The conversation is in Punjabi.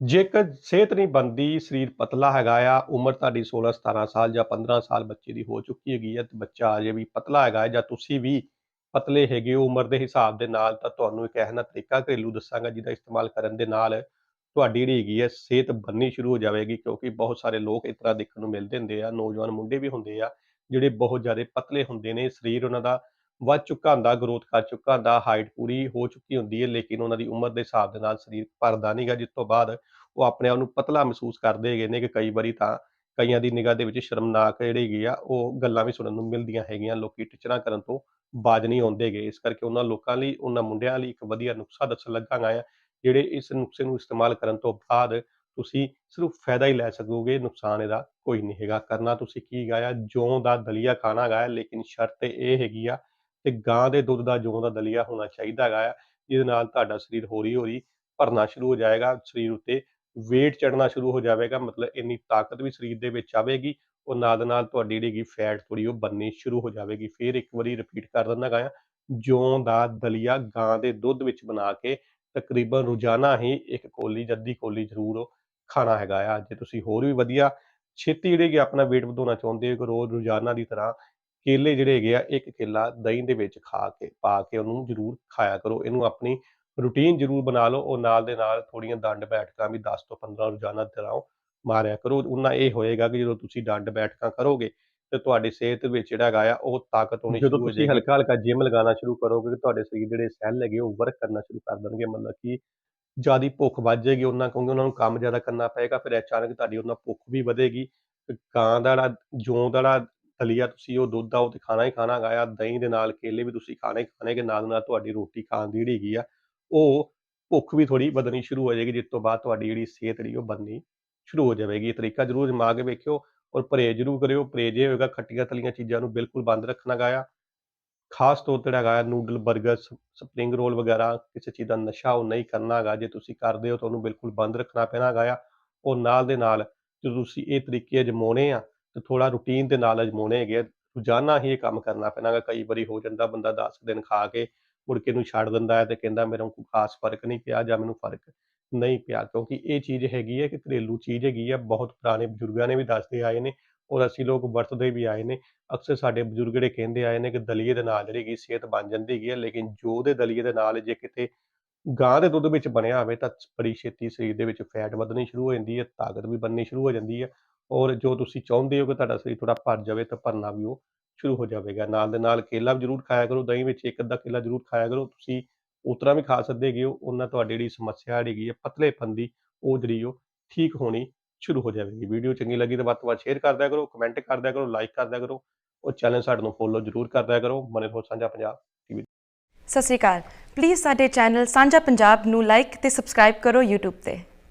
ਜੇਕਰ ਸਿਹਤ ਨਹੀਂ ਬਣਦੀ, ਸਰੀਰ ਪਤਲਾ ਹੈਗਾ ਆ, ਉਮਰ ਤੁਹਾਡੀ 16 17 ਸਾਲ ਜਾਂ 15 ਸਾਲ ਬੱਚੇ ਦੀ ਹੋ ਚੁੱਕੀ ਹੈਗੀ ਹੈ ਤੇ ਬੱਚਾ ਅਜੇ ਵੀ ਪਤਲਾ ਹੈਗਾ ਜਾਂ ਤੁਸੀਂ ਵੀ ਪਤਲੇ ਹੈਗੇ ਹੋ ਉਮਰ ਦੇ ਹਿਸਾਬ ਦੇ ਨਾਲ, ਤਾਂ ਤੁਹਾਨੂੰ ਇੱਕ ਇਹੋ ਜਿਹਾ ਤਰੀਕਾ ਘਰੇਲੂ ਦੱਸਾਂਗਾ ਜਿਹਦਾ ਇਸਤੇਮਾਲ ਕਰਨ ਦੇ ਨਾਲ ਤੁਹਾਡੀ ਜਿਹੜੀ ਹੈਗੀ ਹੈ ਸਿਹਤ ਬਣਨੀ ਸ਼ੁਰੂ ਹੋ ਜਾਵੇਗੀ, ਕਿਉਂਕਿ ਬਹੁਤ ਸਾਰੇ ਲੋਕ ਇਸ ਤਰ੍ਹਾਂ ਦੇਖਣ ਨੂੰ ਮਿਲਦੇ ਹੁੰਦੇ ਆ, ਨੌਜਵਾਨ ਮੁੰਡੇ ਵੀ ਹੁੰਦੇ ਆ, ਜਿਹੜੇ ਬਹੁਤ ਜ਼ਿਆਦਾ ਪਤਲੇ ਹੁੰਦੇ ਨੇ, ਸਰੀਰ ਉਹਨਾਂ ਦਾ ਵੱਧ ਚੁੱਕਾ ਹੁੰਦਾ ਗਰੋਥ ਕਰ ਚੁੱਕਾ ਹੁੰਦਾ ਹਾਈਟ ਪੂਰੀ ਹੋ ਚੁੱਕੀ ਹੁੰਦੀ ਹੈ, ਲੇਕਿਨ ਉਹਨਾਂ ਦੀ ਉਮਰ ਦੇ ਹਿਸਾਬ ਦੇ ਨਾਲ ਸਰੀਰ ਭਰਦਾ ਨਹੀਂਗਾ ਜਿਸ ਤੋਂ ਬਾਅਦ ਉਹ ਆਪਣੇ ਆਪ ਨੂੰ ਪਤਲਾ ਮਹਿਸੂਸ ਕਰਦੇ ਹੈਗੇ ਨੇ ਕਿ ਕਈ ਵਾਰੀ ਤਾਂ ਕਈਆਂ ਦੀ ਨਿਗਾਹ ਦੇ ਵਿੱਚ ਸ਼ਰਮਨਾਕ ਜਿਹੜੀ ਹੈਗੀ ਆ, ਉਹ ਗੱਲਾਂ ਵੀ ਸੁਣਨ ਨੂੰ ਮਿਲਦੀਆਂ ਹੈਗੀਆਂ, ਲੋਕੀ ਟਿਚਰਾਂ ਕਰਨ ਤੋਂ ਬਾਜ ਨਹੀਂ ਆਉਂਦੇਗੇ ਇਸ ਕਰਕੇ ਉਹਨਾਂ ਲੋਕਾਂ ਲਈ, ਉਹਨਾਂ ਮੁੰਡਿਆਂ ਲਈ ਇੱਕ ਵਧੀਆ ਨੁਸਖਾ ਦੱਸਣ ਲੱਗਾਂਗਾ ਆ, ਜਿਹੜੇ ਇਸ ਨੁਸਖੇ ਨੂੰ ਇਸਤੇਮਾਲ ਕਰਨ ਤੋਂ ਬਾਅਦ ਤੁਸੀਂ ਸਿਰਫ ਫਾਇਦਾ ਹੀ ਲੈ ਸਕੋਗੇ, ਨੁਕਸਾਨ ਇਹਦਾ ਕੋਈ ਨਹੀਂ ਹੈਗਾ। ਕਰਨਾ ਤੁਸੀਂ ਕੀ ਗਾਇਆ ਆ, ਜੌਂ ਦਾ ਦਲੀਆ ਖਾਣਾ ਹੈਗਾ ਲੇਕਿਨ ਸ਼ਰਤ ਇਹ ਹੈਗੀ ਆ ਤੇ ਗਾਂ ਦੇ ਦੁੱਧ ਦਾ ਜੌਂ ਦਾ ਦਲੀਆ ਹੋਣਾ ਚਾਹੀਦਾ ਹੈਗਾ ਆ, ਜਿਹਦੇ ਨਾਲ ਤੁਹਾਡਾ ਸਰੀਰ ਹੌਲੀ ਹੌਲੀ ਭਰਨਾ ਸ਼ੁਰੂ ਹੋ ਜਾਏਗਾ, ਸਰੀਰ ਉੱਤੇ weight ਚੜਨਾ ਸ਼ੁਰੂ ਹੋ ਜਾਵੇਗਾ, ਮਤਲਬ ਇੰਨੀ ਤਾਕਤ ਵੀ ਸਰੀਰ ਦੇ ਵਿੱਚ ਆਵੇਗੀ, ਉਹ ਨਾਲ ਨਾਲ ਤੁਹਾਡੀ ਜਿਹੜੀ ਫੈਟ ਥੋੜੀ ਉਹ ਬਣਨੀ ਸ਼ੁਰੂ ਹੋ ਜਾਵੇਗੀ। ਫਿਰ ਇੱਕ ਵਾਰੀ ਰਿਪੀਟ ਕਰ ਦਿੰਦਾ ਗਾ ਜੌਂ ਦਾ ਦਲੀਆ ਗਾਂ ਦੇ ਦੁੱਧ ਵਿੱਚ ਬਣਾ ਕੇ ਤਕਰੀਬਨ ਰੋਜ਼ਾਨਾ ਹੀ ਇੱਕ ਕੋਲੀ ਜਾਂ ਅੱਧੀ ਕੋਲੀ ਜ਼ਰੂਰ ਉਹ ਖਾਣਾ ਹੈਗਾ ਆ। ਜੇ ਤੁਸੀਂ ਹੋਰ ਵੀ ਵਧੀਆ ਛੇਤੀ ਜਿਹੜੇ ਕਿ ਆਪਣਾ weight ਵਧਾਉਣਾ ਚਾਹੁੰਦੇ ਹੋ ਰੋਜ਼ ਰੋਜ਼ਾਨਾ ਦੀ ਤਰ੍ਹਾਂ ਕੇਲੇ ਜਿਹੜੇ ਹੈਗੇ ਆ ਇੱਕ ਕੇਲਾ ਦਹੀਂ ਦੇ ਵਿੱਚ ਖਾ ਕੇ ਪਾ ਕੇ ਉਹਨੂੰ ਜ਼ਰੂਰ ਖਾਇਆ ਕਰੋ। ਇਹਨੂੰ ਆਪਣੀ ਰੂਟੀਨ ਜ਼ਰੂਰ ਬਣਾ ਲਓ। ਉਹ ਨਾਲ ਦੇ ਨਾਲ ਥੋੜੀਆਂ ਦੰਡ ਬੈਠਕਾਂ ਵੀ 10 ਤੋਂ 15 ਰੋਜ਼ਾਨਾ ਤਰ੍ਹਾਂ ਮਾਰਿਆ ਕਰੋ। ਉਹਨਾਂ ਇਹ ਹੋਏਗਾ ਕਿ ਜਦੋਂ ਤੁਸੀਂ ਦੰਡ ਬੈਠਕਾਂ ਕਰੋਗੇ ਤੇ ਤੁਹਾਡੀ ਸਿਹਤ ਵਿੱਚ ਜਿਹੜਾ ਹੈਗਾ ਆ ਉਹ ਤਾਕਤ ਹੋਣੀ ਜਦੋਂ ਸ਼ੁਰੂ ਹੋ ਤੁਸੀਂ ਜਾਏਗੀ। ਹਲਕਾ ਹਲਕਾ ਜਿਮ ਲਗਾਉਣਾ ਸ਼ੁਰੂ ਕਰੋਗੇ ਤੇ ਤੁਹਾਡੇ ਸਰੀਰ ਜਿਹੜੇ ਸੈੱਲ ਹੈਗੇ ਉਹ ਵਰਕ ਕਰਨਾ ਸ਼ੁਰੂ ਕਰ ਦੇਣਗੇ। ਮਤਲਬ ਕਿ ਜ਼ਿਆਦਾ ਭੁੱਖ ਵੱਧ ਜਾਏਗੀ ਉਹਨਾਂ ਕਿਉਂਕਿ ਉਹਨਾਂ ਨੂੰ ਕੰਮ ਜ਼ਿਆਦਾ ਕਰਨਾ ਪਏਗਾ। ਫਿਰ ਅਚਾਨਕ ਤੁਹਾਡੀ ਉਹਨਾਂ ਭੁੱਖ ਵੀ ਵਧੇਗੀ। ਗਾਂ ਦਾ ਜਿਹੜਾ ਜੌਂ ਦਾ ਜਿਹੜਾ ਦਲੀਆ ਤੁਸੀਂ ਉਹ ਦੁੱਧ ਆ, ਉਹ ਤੇ ਖਾਣਾ ਹੀ ਖਾਣਾ ਹੈਗਾ ਆ। ਦਹੀਂ ਦੇ ਨਾਲ ਕੇਲੇ ਵੀ ਤੁਸੀਂ ਖਾਣੇ ਹੀ ਖਾਣੇ ਕਿ ਨਾਲ ਨਾਲ ਤੁਹਾਡੀ ਰੋਟੀ ਖਾਣ ਦੀ ਜਿਹੜੀ ਹੈਗੀ ਆ, ਉਹ ਭੁੱਖ ਵੀ ਥੋੜੀ ਵਧਣੀ ਸ਼ੁਰੂ ਹੋ ਜਾਏਗੀ, ਜਿਸ ਤੋਂ ਬਾਅਦ ਤੁਹਾਡੀ ਜਿਹੜੀ ਸਿਹਤ ਜਿਹੜੀ ਉਹ ਬਣਨੀ ਸ਼ੁਰੂ ਹੋ ਜਾਵੇਗੀ। ਇਹ ਤਰੀਕਾ ਜ਼ਰੂਰ ਦਿਮਾਗ ਕੇ ਵੇਖਿਓ ਔਰ ਪਰਹੇਜ਼ ਜ਼ਰੂਰ ਕਰਿਓ। ਪਰਹੇਜ਼ ਇਹ ਹੋਏਗਾ ਖੱਟੀਆਂ ਤਲੀਆਂ ਚੀਜ਼ਾਂ ਨੂੰ ਬਿਲਕੁਲ ਬੰਦ ਰੱਖਣਾ ਗਾ ਆ। ਖਾਸ ਤੌਰ ਤੇ ਜਿਹੜਾ ਹੈਗਾ ਨੂਡਲ 버ਗਰ ਸਪਰਿੰਗ ਰੋਲ ਵਗੈਰਾ ਕਿਸੇ ਚੀਜ਼ ਦਾ ਨਸ਼ਾ ਉਹ ਨਹੀਂ ਕਰਨਾ ਹੈਗਾ। ਜੇ ਤੁਸੀਂ ਕਰਦੇ ਹੋ ਤਾਂ ਉਹਨੂੰ ਬਿਲਕੁਲ ਬੰਦ ਰੱਖਣਾ ਪੈਣਾ ਹੈਗਾ ਆ। ਉਹ ਨਾਲ ਦੇ ਨਾਲ ਜਦੋਂ ਤੁਸੀਂ ਇਹ ਤਰੀਕੇ ਅਜਮਾਉਣੇ ਆ ਤੇ ਥੋੜਾ ਰੂਟੀਨ ਦੇ ਨਾਲ ਅਜਮਾਉਣੇ ਹੈਗੇ ਆ। ਰੋਜ਼ਾਨਾ ਹੀ ਇਹ ਕੰਮ ਕਰਨਾ ਪੈਣਾ ਗਾ। ਕਈ ਵਾਰੀ ਹੋ ਜਾਂਦਾ ਬੰਦਾ 10 ਦਿਨ ਖਾ ਕੇ ਮੁੜ ਕੇ ਨੂੰ ਛੱਡ ਦਿੰਦਾ ਹੈ ਤੇ ਕਹਿੰਦਾ ਮੈਨੂੰ ਕੋਈ ਖਾਸ ਫ਼ਰਕ ਨਹੀਂ ਪਿਆ ਜਾਂ ਮੈਨੂੰ ਫ਼ਰਕ ਨਹੀਂ ਪਿਆ। ਕਿਉਂਕਿ ਇਹ ਚੀਜ਼ ਹੈਗੀ ਹੈ ਕਿ ਘਰੇਲੂ ਚੀਜ਼ ਹੈਗੀ ਹੈ ਬਹੁਤ ਪੁਰਾਣੇ ਬਜ਼ੁਰਗਾਂ ਨੇ ਵੀ ਦੱਸਦੇ ਆਏ ਨੇ ਔਰ ਅਸੀਂ ਲੋਕ ਵਰਤਦੇ ਵੀ ਆਏ ਨੇ। ਅਕਸਰ ਸਾਡੇ ਬਜ਼ੁਰਗ ਜਿਹੜੇ ਕਹਿੰਦੇ ਆਏ ਨੇ ਕਿ ਦਲੀਏ ਦੇ ਨਾਲ ਜਿਹੜੀ ਹੈਗੀ ਸਿਹਤ ਬਣ ਜਾਂਦੀ ਹੈਗੀ ਹੈ ਲੇਕਿਨ ਜੋ ਦੇ ਦਲੀਏ ਦੇ ਨਾਲ ਜੇ ਕਿਤੇ ਗਾਂ ਦੇ ਦੁੱਧ ਵਿੱਚ ਬਣਿਆ ਹੋਵੇ ਤਾਂ ਬੜੀ ਛੇਤੀ ਸਰੀਰ ਦੇ ਵਿੱਚ ਫੈਟ ਵਧਣੀ ਸ਼ੁਰੂ ਹੋ ਜਾਂਦੀ ਹੈ, ਤਾਕਤ ਵੀ ਬਣਨੀ ਸ਼ੁਰੂ ਹੋ ਜਾਂਦੀ ਹੈ ਔਰ ਜੋ ਤੁਸੀਂ ਚਾਹੁੰਦੇ ਹੋ ਕਿ ਤੁਹਾਡਾ ਸਰੀਰ ਥੋੜਾ ਭਰ ਜਾਵੇ ਤਾਂ ਭਰਨਾ ਵੀ ਉਹ ਸ਼ੁਰੂ ਹੋ ਜਾਵੇਗਾ। ਨਾਲ ਦੇ ਨਾਲ ਕੇਲਾ ਵੀ ਜ਼ਰੂਰ ਖਾਇਆ ਕਰੋ, ਦਹੀਂ ਵਿੱਚ ਇੱਕ ਅੱਧਾ ਕੇਲਾ ਜ਼ਰੂਰ ਖਾਇਆ ਕਰੋ। ਤੁਸੀਂ ਉਤਰਾ ਵੀ ਖਾ ਸਕਦੇ ਹੈਗੇ ਹੋ, ਉਹਨਾਂ ਤੁਹਾਡੀ ਜਿਹੜੀ ਸਮੱਸਿਆ ਹੈਗੀ ਹੈ ਪਤਲੇਪਨ ਦੀ ਉਹ ਜਿਹੜੀ ਉਹ ਠੀਕ ਹੋਣੀ ਸ਼ੁਰੂ ਹੋ ਜਾਵੇਗੀ। ਵੀਡੀਓ ਚੰਗੀ ਲੱਗੀ ਤਾਂ ਵੱਧ ਤੋਂ ਵੱਧ ਸ਼ੇਅਰ ਕਰਦਿਆ ਕਰੋ, ਕਮੈਂਟ ਕਰਦਿਆ ਕਰੋ, ਲਾਈਕ ਕਰਦਿਆ ਕਰੋ ਉਹ ਚੈਨਲ ਸਾਡੇ ਨੂੰ ਫੋਲੋ ਜ਼ਰੂਰ ਕਰ ਕਰੋ। ਮਨੇ ਹੋ ਸਾਂਝਾ ਪੰਜਾਬ ਸਤਿ ਸ਼੍ਰੀ ਅਕਾਲ। ਪਲੀਜ਼ ਸਾਡੇ ਚੈਨਲ ਸਾਂਝਾ ਪੰਜਾਬ ਨੂੰ ਲਾਈਕ ਤੇ ਸਬਸਕ੍ਰਾਈਬ ਕਰੋ YouTube ਤੇ।